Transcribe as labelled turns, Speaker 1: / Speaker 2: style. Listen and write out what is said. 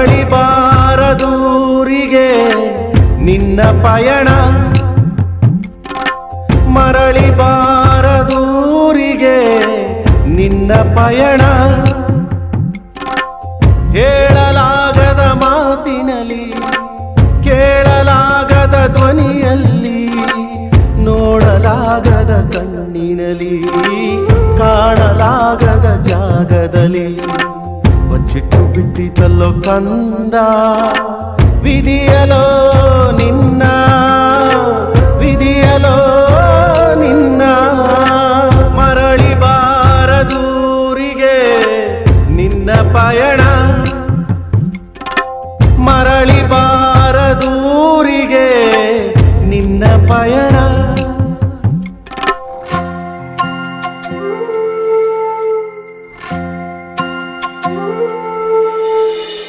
Speaker 1: ಮರಳಿ ಬಾರದೂರಿಗೆ ನಿನ್ನ ಪಯಣ. ಮರಳಿ ಬಾರದೂರಿಗೆ ನಿನ್ನ ಪಯಣ. ಹೇಳಲಾಗದ ಮಾತಿನಲ್ಲಿ, ಕೇಳಲಾಗದ ಧ್ವನಿಯಲ್ಲಿ, ನೋಡಲಾಗದ ಕಣ್ಣಿನಲ್ಲಿ, ಕಾಣಲಾಗದ ಜಾಗದಲ್ಲಿ. ಚಿಟ್ಟು ಬಿಟ್ಟಿತಲ್ಲೋ ಕಂದ. ವಿಧಿಯಲೋ ನಿನ್ನ. ವಿಧಿಯಲೋ ನಿನ್ನ. ಮರಳಿ ಬಾರದೂರಿಗೆ ನಿನ್ನ ಪಯಣ. ಮರಳಿ ಬಾರದೂರಿಗೆ ನಿನ್ನ ಪಯಣ.